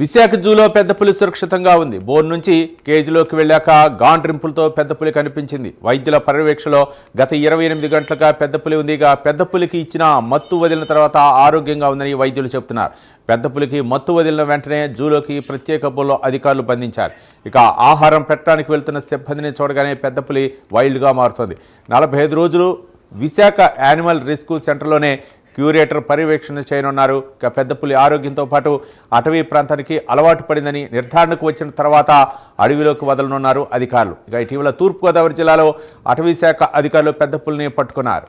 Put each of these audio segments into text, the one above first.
విశాఖ జూలో పెద్ద పులి సురక్షితంగా ఉంది. బోర్ నుంచి కేజీలోకి వెళ్ళాక గాండ్రింపులతో పెద్ద పులి కనిపించింది. వైద్యుల పర్యవేక్షణలో గత ఇరవై ఎనిమిది గంటలుగా పెద్ద పులి ఉంది. ఇక పెద్ద పులికి ఇచ్చిన మత్తు వదిలిన తర్వాత ఆరోగ్యంగా ఉందని వైద్యులు చెబుతున్నారు. పెద్ద పులికి మత్తు వదిలిన వెంటనే జూలోకి ప్రత్యేక బోర్లో అధికారులు బంధించారు. ఇక ఆహారం పెట్టడానికి వెళ్తున్న సిబ్బందిని చూడగానే పెద్ద పులి వైల్డ్గా మారుతోంది. నలభై ఐదు రోజులు విశాఖ యానిమల్ రెస్క్యూ సెంటర్లోనే క్యూరేటర్ పర్యవేక్షణ చేయనున్నారు. ఇక పెద్దపులి ఆరోగ్యంతో పాటు అటవీ ప్రాంతానికి అలవాటు పడిందని నిర్ధారణకు వచ్చిన తర్వాత అడవిలోకి వదలనున్నారు అధికారులు. ఇక ఇటీవల తూర్పుగోదావరి జిల్లాలో అటవీ శాఖ అధికారులు పెద్దపుల్ని పట్టుకున్నారు.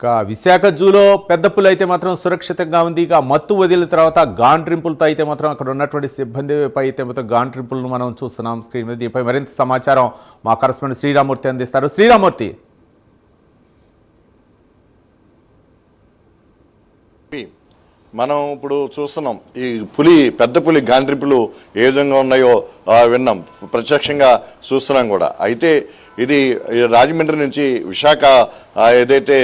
ఇక విశాఖ జూలో పెద్ద పులి అయితే మాత్రం సురక్షితంగా ఉంది. ఇక మత్తు వదిలిన తర్వాత గాండ్రింపులతో అయితే మాత్రం అక్కడ ఉన్నటువంటి సిబ్బందిపై అయితే మాత్రం గాంట్రింపులను మనం చూస్తున్నాం స్క్రీన్ మీద. దీనిపై మరింత సమాచారం మా కరస్పాండెంట్ శ్రీరామూర్తి అందిస్తారు. శ్రీరామూర్తి! మనం ఇప్పుడు చూస్తున్నాం ఈ పులి పెద్ద పులి గాండ్రింపులు ఏ విధంగా ఉన్నాయో విన్నాం. ప్రత్యక్షంగా చూస్తున్నాం కూడా. అయితే ఇది రాజమండ్రి నుంచి విశాఖ ఏదైతే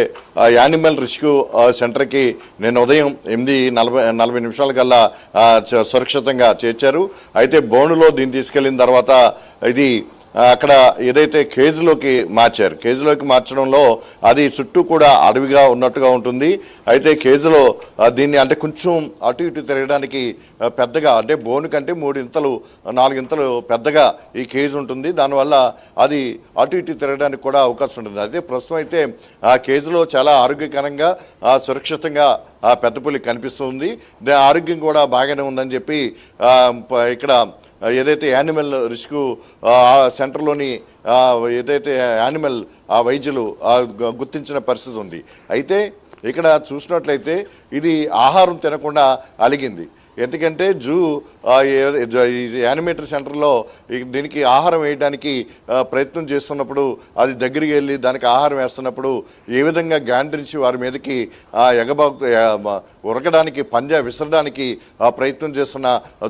యానిమల్ రెస్క్యూ సెంటర్కి నేను ఉదయం ఎనిమిది నలభై నలభై నిమిషాల కల్లా చ- సురక్షితంగా చేర్చారు. అయితే బోనులో దీన్ని తీసుకెళ్ళిన తర్వాత ఇది అక్కడ ఏదైతే కేజీలోకి మార్చారు కేజీలోకి మార్చడంలో అది చుట్టూ కూడా అడవిగా ఉన్నట్టుగా ఉంటుంది. అయితే కేజీలో దీన్ని అంటే కొంచెం అటు ఇటు తిరగడానికి పెద్దగా అంటే బోను కంటే మూడు ఇంతలు నాలుగింతలు పెద్దగా ఈ కేజీ ఉంటుంది. దానివల్ల అది అటు ఇటు తిరగడానికి కూడా అవకాశం ఉంటుంది. అయితే ప్రస్తుతం అయితే ఆ కేజీలో చాలా ఆరోగ్యకరంగా సురక్షితంగా ఆ పెద్ద పులి కనిపిస్తుంది. దాని ఆరోగ్యం కూడా బాగానే ఉందని చెప్పి ఇక్కడ ఏదైతే యానిమల్ రిస్క్ సెంటర్లోని ఏదైతే యానిమల్ ఆ వైద్యులు గుర్తించిన పరిస్థితి ఉంది అయితే ఇక్కడ చూసినట్లయితే ఇది ఆహారం తినకుండా అలిగింది. ఎందుకంటే జూ యానిమేటర్ సెంటర్లో దీనికి ఆహారం వేయడానికి ప్రయత్నం చేస్తున్నప్పుడు అది దగ్గరికి వెళ్ళి దానికి ఆహారం వేస్తున్నప్పుడు ఏ విధంగా గాండ్రించి వారి మీదకి ఆ ఎగబా ఉరకడానికి పంజా విసరడానికి ఆ ప్రయత్నం చేస్తున్న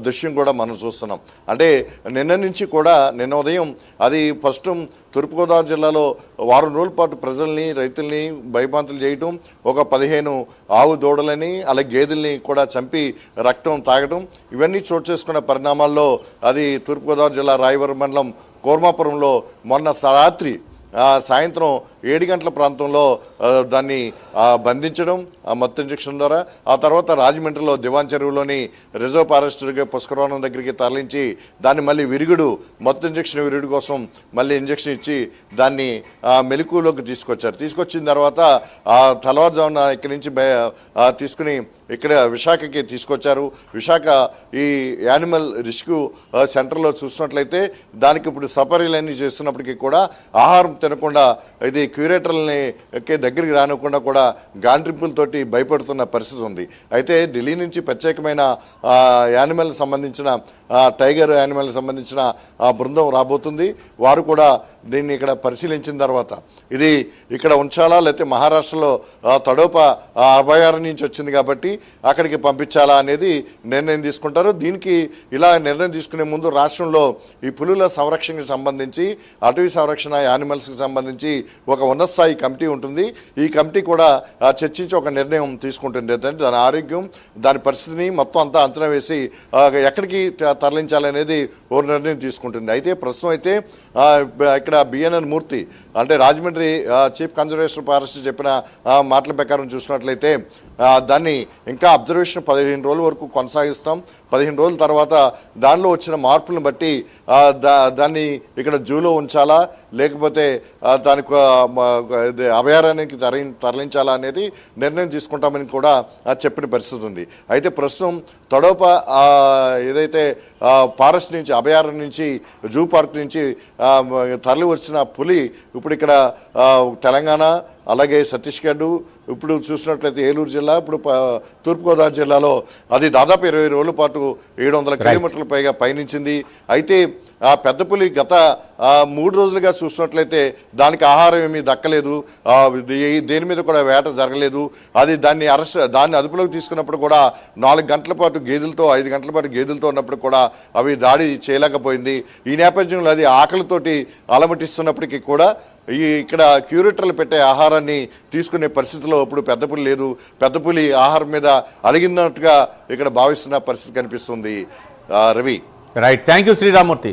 దృశ్యం కూడా మనం చూస్తున్నాం. అంటే నిన్న నుంచి కూడా నిన్న ఉదయం అది ఫస్ట్ తూర్పుగోదావరి జిల్లాలో వారం రోజుల పాటు ప్రజల్ని రైతుల్ని భయభ్రాంతులు చేయటం ఒక పదిహేను ఆవు దూడలని అలాగే గేదెల్ని కూడా చంపి రక్తం తాగటం ఇవన్నీ చోటు చేసుకున్న పరిణామాల్లో అది తూర్పుగోదావరి జిల్లా రాయవరం మండలం కోర్మాపురంలో మొన్న రాత్రి సాయంత్రం ఏడు గంటల ప్రాంతంలో దాన్ని బంధించడం ఆ మత్తు ఇంజక్షన్ ద్వారా ఆ తర్వాత రాజమండ్రిలో దివాన్ చెరువులోని రిజర్వ్ ఫారెస్ట్గా పుష్కరవనం దగ్గరికి తరలించి దాన్ని మళ్ళీ విరుగుడు మత్తు ఇంజక్షన్ విరుగుడు కోసం మళ్ళీ ఇంజక్షన్ ఇచ్చి దాన్ని మెలకులోకి మెలకువలోకి తీసుకొచ్చారు. తీసుకొచ్చిన తర్వాత ఆ తెల్లవారుజామున ఇక్కడి నుంచి తీసుకుని ఇక్కడ విశాఖకి తీసుకొచ్చారు. విశాఖ ఈ యానిమల్ రెస్క్యూ సెంటర్లో చూసినట్లయితే దానికి ఇప్పుడు సఫరీలన్నీ చేస్తున్నప్పటికీ కూడా ఆహారం తినకుండా ఇది క్యూరేటర్లని ఎక్కే దగ్గరికి రానివ్వకుండా కూడా గాండ్రింపులతోటి భయపడుతున్న పరిస్థితి ఉంది. అయితే ఢిల్లీ నుంచి ప్రత్యేకమైన యానిమల్ సంబంధించిన టైగర్ యానిమల్ సంబంధించిన ఆ బృందం రాబోతుంది. వారు కూడా దీన్ని ఇక్కడ పరిశీలించిన తర్వాత. ఇది ఇక్కడ ఉంచాలా? లేకపోతే మహారాష్ట్రలో తడోప అభయారణ్యం నుంచి వచ్చింది కాబట్టి అక్కడికి పంపించాలా అనేది నిర్ణయం తీసుకుంటారు. దీనికి ఇలా నిర్ణయం తీసుకునే ముందు రాష్ట్రంలో ఈ పులుల సంరక్షణకు సంబంధించి అటవీ సంరక్షణ యానిమల్స్కి సంబంధించి ఒక ఉన్నత స్థాయి కమిటీ ఉంటుంది. ఈ కమిటీ కూడా చర్చించి ఒక నిర్ణయం తీసుకుంటుంది. ఏంటంటే దాని ఆరోగ్యం దాని పరిస్థితిని మొత్తం అంతా అంచనా వేసి ఎక్కడికి తరలించాలనేది ఓ నిర్ణయం తీసుకుంటుంది. అయితే ప్రస్తుతం అయితే ఇక్కడ బిఎన్ఎన్ మూర్తి అంటే రాజమండ్రి చీఫ్ కన్జర్వేషన్ ఫారెస్ట్ చెప్పిన మాటల ప్రకారం చూసినట్లయితే దాన్ని ఇంకా అబ్జర్వేషన్ పదిహేను రోజుల వరకు కొనసాగిస్తాం. పదిహేను రోజుల తర్వాత దానిలో వచ్చిన మార్పులను బట్టి దా- దాన్ని ఇక్కడ జూలో ఉంచాలా లేకపోతే దానికి అభయారణ్యానికి తరలి తరలించాలా అనేది నిర్ణయం తీసుకుంటామని కూడా చెప్పిన పరిస్థితి ఉంది. అయితే ప్రస్తుతం తడోప ఏదైతే ఫారెస్ట్ నుంచి అభయారణ్యం నుంచి జూ పార్క్ నుంచి తరలి వచ్చిన పులి ఇప్పుడు ఇక్కడ తెలంగాణ అలాగే ఛత్తీస్గఢ్ ఇప్పుడు చూసినట్లయితే ఏలూరు జిల్లా ఇప్పుడు తూర్పుగోదావరి జిల్లాలో అది దాదాపు ఇరవై రోజుల పాటు ఏడు వందల కిలోమీటర్ల పైగా పయనించింది. అయితే ఆ పెద్ద పులి గత మూడు రోజులుగా చూసినట్లయితే దానికి ఆహారం ఏమీ దక్కలేదు. దేని మీద కూడా వేట జరగలేదు. అది దాన్ని అరెస్ట్ దాన్ని అదుపులోకి తీసుకున్నప్పుడు కూడా నాలుగు గంటల పాటు గేదెలతో ఐదు గంటల పాటు గేదెలతో ఉన్నప్పుడు కూడా అవి దాడి చేయలేకపోయింది. ఈ నేపథ్యంలో అది ఆకలితోటి అలమటిస్తున్నప్పటికీ కూడా ఈ ఇక్కడ క్యూరేటర్లు పెట్టే ఆహారాన్ని తీసుకునే పరిస్థితిలో ఇప్పుడు పెద్ద పులి లేదు. పెద్ద పులి ఆహారం మీద అడిగినట్టుగా ఇక్కడ భావిస్తున్న పరిస్థితి కనిపిస్తుంది. Ravi. Right thank you Sriramamurthy.